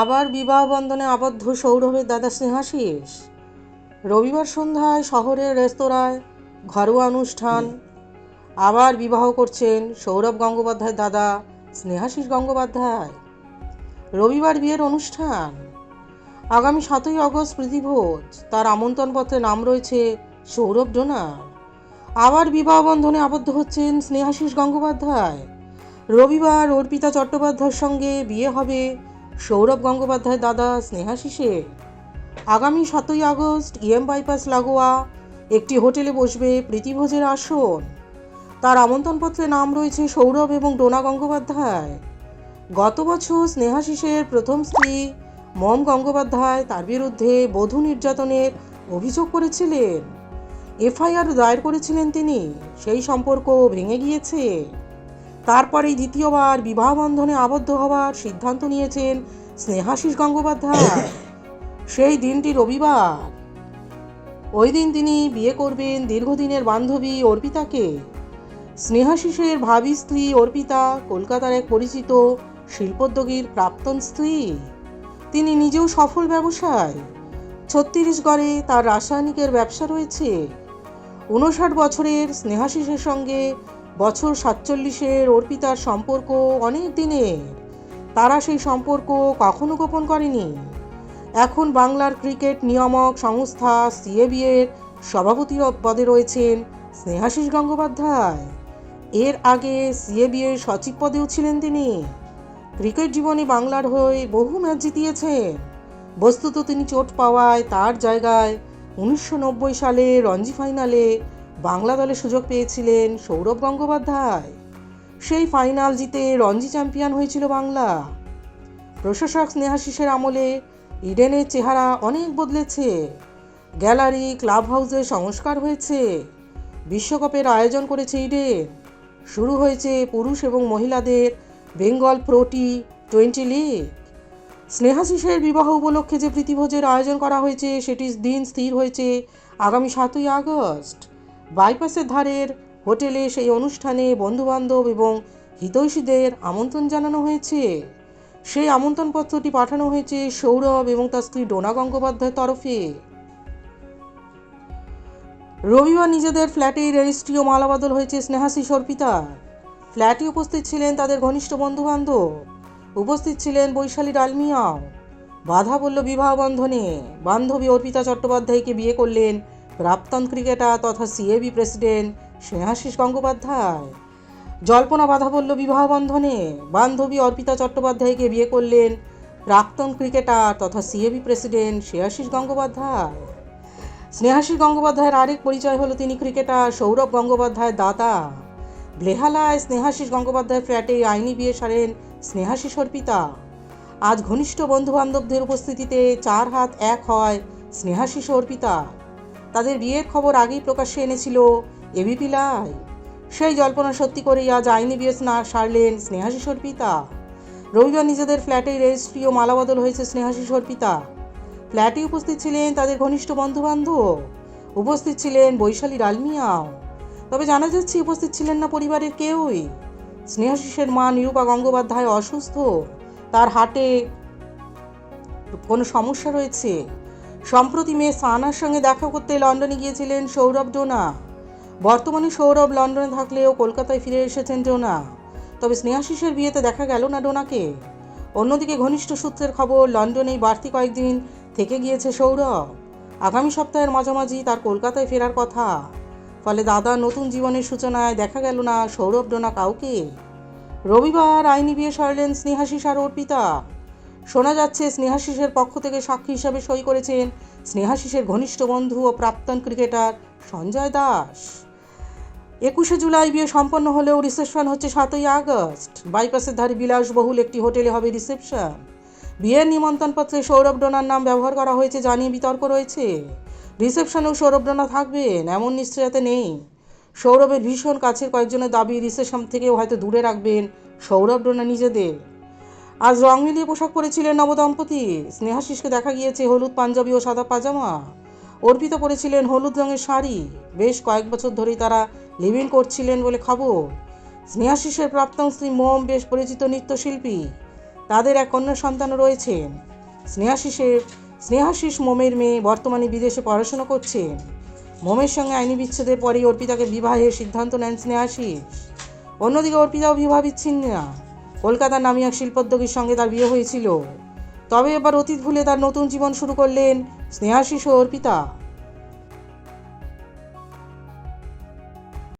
আবার বিবাহ বন্ধনে আবদ্ধ সৌরভের দাদা স্নেহাশিস রবিবার সন্ধ্যায় শহরের রেস্তোরাঁয় ঘরোয়া অনুষ্ঠান। আবার বিবাহ করছেন সৌরভ গঙ্গোপাধ্যায়ের দাদা স্নেহাশিস গঙ্গোপাধ্যায়। রবিবার বিয়ের অনুষ্ঠান। আগামী সাতই আগস্ট প্রীতিভোজ। তার আমন্ত্রণপত্রে নাম রয়েছে সৌরভ ডোনার আবার বিবাহ বন্ধনে আবদ্ধ হচ্ছেন স্নেহাশিস গঙ্গোপাধ্যায়। রবিবার অর্পিতা চট্টোপাধ্যায়ের সঙ্গে বিয়ে হবে সৌরভ গঙ্গোপাধ্যায় দাদা স্নেহাশিসের আগামী সাতই আগস্ট ইএম বাইপাস লাগোয়া, একটি হোটেলে বসবে প্রীতিভোজের আসন। তার আমন্ত্রণপত্রে নাম রয়েছে সৌরভ এবং ডোনা গঙ্গোপাধ্যায়। গত বছর স্নেহাশিসের প্রথম স্ত্রী মম গঙ্গোপাধ্যায় তার বিরুদ্ধে বধূ নির্যাতনের অভিযোগ করেছিলেন। এফআইআর দায়ের করেছিলেন তিনি। সেই সম্পর্ক ভেঙে গিয়েছে। তারপরেই দ্বিতীয়বার বিবাহ বন্ধনে আবদ্ধ হওয়ার সিদ্ধান্ত নিয়েছেন স্নেহাশিস গঙ্গোপাধ্যায়। সেই দিনটি রবিবার। ওই দিন তিনি বিয়ে করবেন দীর্ঘদিনের বান্ধবী অর্পিতাকে। স্নেহাশিসের ভাবি স্ত্রী অর্পিতা কলকাতার এক পরিচিত শিল্পোদ্যোগীর প্রাক্তন স্ত্রী। তিনি নিজেও সফল ব্যবসায়। ছত্তিশগড়ে তার রাসায়নিকের ব্যবসা রয়েছে। উনষাট বছরের স্নেহাশিসের সঙ্গে বছর সাতচল্লিশের অর্পিতার সম্পর্ক অনেক দিনের। তারা সেই সম্পর্ক কখনো গোপন করেনি। এখন বাংলার ক্রিকেট নিয়ামক সংস্থা সিএবি এর সভাপতি পদে রয়েছেন স্নেহাশিস গঙ্গোপাধ্যায়। এর আগে সিএবি এর সচিব পদেও ছিলেন তিনি। ক্রিকেট জীবনে বাংলার হয়ে বহু ম্যাচ জিতিয়েছেন। বস্তুত তিনি চোট পাওয়ায় তার জায়গায় উনিশশো নব্বই সালে রঞ্জি ফাইনালে বাংলা দলে সুযোগ পেয়েছিলেন সৌরভ গঙ্গোপাধ্যায়। সেই ফাইনাল জিতে রঞ্জি চ্যাম্পিয়ন হয়েছিল বাংলা। প্রশাসক স্নেহাশিসের আমলে ইডেনের চেহারা অনেক বদলেছে। গ্যালারি ক্লাব হাউসে সংস্কার হয়েছে। বিশ্বকাপের আয়োজন করেছে ইডেন। শুরু হয়েছে পুরুষ এবং মহিলাদের Bengal pro T twenty league. স্নেহাশিসের বিবাহ উপলক্ষে যে প্রীতিভোজের আয়োজন করা হয়েছে সেটি দিন স্থির হয়েছে আগামী সাতই আগস্ট। বাইপাসের ধারের হোটেলে সেই অনুষ্ঠানে বন্ধুবান্ধব এবং হিতৈষীদের আমন্ত্রণ জানানো হয়েছে। সেই আমন্ত্রণপত্রটি পাঠানো হয়েছে সৌরভ এবং তার স্ত্রী ডোনা গঙ্গোপাধ্যায়ের তরফে। রবিবার নিজেদের ফ্ল্যাটে রেজিস্ট্রিও মালাবদল হয়েছে স্নেহাশিস অর্পিতার ফ্ল্যাটে উপস্থিত ছিলেন তাদের ঘনিষ্ঠ বন্ধুবান্ধব। উপস্থিত ছিলেন বৈশালী ডালমিয়াও। বাধা পড়ল বিবাহ বন্ধনে। বান্ধবী অর্পিতা চট্টোপাধ্যায়কে বিয়ে করলেন প্রাক্তন ক্রিকেটার তথা সিএবি প্রেসিডেন্ট স্নেহাশিস গঙ্গোপাধ্যায়। জল্পনা বাধা পড়ল বিবাহ বন্ধনে বান্ধবী অর্পিতা চট্টোপাধ্যায়কে বিয়ে করলেন প্রাক্তন ক্রিকেটার তথা সিএবি প্রেসিডেন্ট শ্রেয়াশিস গঙ্গোপাধ্যায়। স্নেহাশিস গঙ্গোপাধ্যায়ের আরেক পরিচয় হলো তিনি ক্রিকেটার সৌরভ গঙ্গোপাধ্যায়ের দাদা ব্লেহালায় স্নেহাশিস গঙ্গোপাধ্যায়ের ফ্ল্যাটে আইনি বিয়ে সারেন স্নেহাশিস অর্পিতা। আজ ঘনিষ্ঠ বন্ধু বান্ধবদের উপস্থিতিতে চার হাত এক হয় স্নেহাশিস অর্পিতা তাদের বিয়ের খবর আগেই প্রকাশ্যে এনেছিল এবিপি লাই। সেই জল্পনা সত্যি করেই আজ আইনি বিয়ে সারলেন স্নেহাশিস অর্পিতা রবিবার নিজেদের ফ্ল্যাটেই রেজিস্ট্রি ও মালাবদল হয়েছে স্নেহাশিস অর্পিতা ফ্ল্যাটে উপস্থিত ছিলেন তাদের ঘনিষ্ঠ বন্ধু বান্ধব উপস্থিত ছিলেন বৈশালী ডালমিয়াও। তবে জানা যাচ্ছে উপস্থিত ছিলেন না পরিবারের কেউই। স্নেহাশিসের মা নিরূপা গঙ্গোপাধ্যায় অসুস্থ। তার হাটে কোনো সমস্যা রয়েছে। সম্প্রতি মেয়ে সানার সঙ্গে দেখা করতে লন্ডনে গিয়েছিলেন সৌরভ ডোনা। বর্তমানে সৌরভ লন্ডনে থাকলেও কলকাতায় ফিরে এসেছেন ডোনা। তবে স্নেহাশিসের বিয়েতে দেখা গেল না ডোনাকে। অন্যদিকে ঘনিষ্ঠ সূত্রের খবর, লন্ডনেই বাড়তি কয়েকদিন থেকে গিয়েছে সৌরভ। আগামী সপ্তাহের মাঝামাঝি তার কলকাতায় ফেরার কথা। ফলে দাদা নতুন জীবনের সূচনায় দেখা গেল না সৌরভ ডোনা কাউকে। রবিবার আইনি বিয়ে সারলেন স্নেহাশিস আর অর্পিতা। শোনা যাচ্ছে স্নেহাশিসের পক্ষ থেকে সাক্ষী হিসাবে সই করেছেন স্নেহাশিসের ঘনিষ্ঠ বন্ধু ও প্রাক্তন ক্রিকেটার সঞ্জয় দাস। একুশে জুলাই বিয়ে সম্পন্ন হলেও রিসেপশন হচ্ছে সাতই আগস্ট। বাইপাসের ধারে বিলাসবহুল একটি হোটেলে হবে রিসেপশন। বিয়ের নিমন্ত্রণপত্রে সৌরভ ডোনার নাম ব্যবহার করা হয়েছে, জানিয়ে বিতর্ক রয়েছে। রিসেপশনেও সৌরভ ডোনা থাকবেন, এমন নিশ্চয়তা নেই। সৌরভের ভীষণ কাছের কয়েকজনের দাবি রিসেপশন থেকেও হয়তো দূরে রাখবেন সৌরভ ডোনা নিজেদের। আজ রং মিলিয়ে পোশাক পরেছিলেন নবদম্পতি স্নেহাশিসকে দেখা গিয়েছে হলুদ পাঞ্জাবি ও সাদা পাজামা। অর্পিতা পরেছিলেন হলুদ রঙের শাড়ি। বেশ কয়েক বছর ধরেই তারা লিভিং করছিলেন বলে খবর। স্নেহাশিসের প্রাক্তন স্ত্রী মোম বেশ পরিচিত নৃত্যশিল্পী। তাদের এক কন্যা সন্তানও রয়েছেন। স্নেহাশিসের স্নেহাশিস মোমের মেয়ে বর্তমানে বিদেশে পড়াশোনা করছেন। মোমের সঙ্গে আইনি বিচ্ছেদের পরেই অর্পিতাকে বিবাহের সিদ্ধান্ত নেন স্নেহাশিস অন্যদিকে অর্পিতাও বিবাহ বিচ্ছিন্ন। না কলকাতার নামী এক শিল্পোদ্যোগীর সঙ্গে তার বিয়ে হয়েছিল। তবে এবার অতীত ভুলে তার নতুন জীবন শুরু করলেন স্নেহাশিস ও অর্পিতা।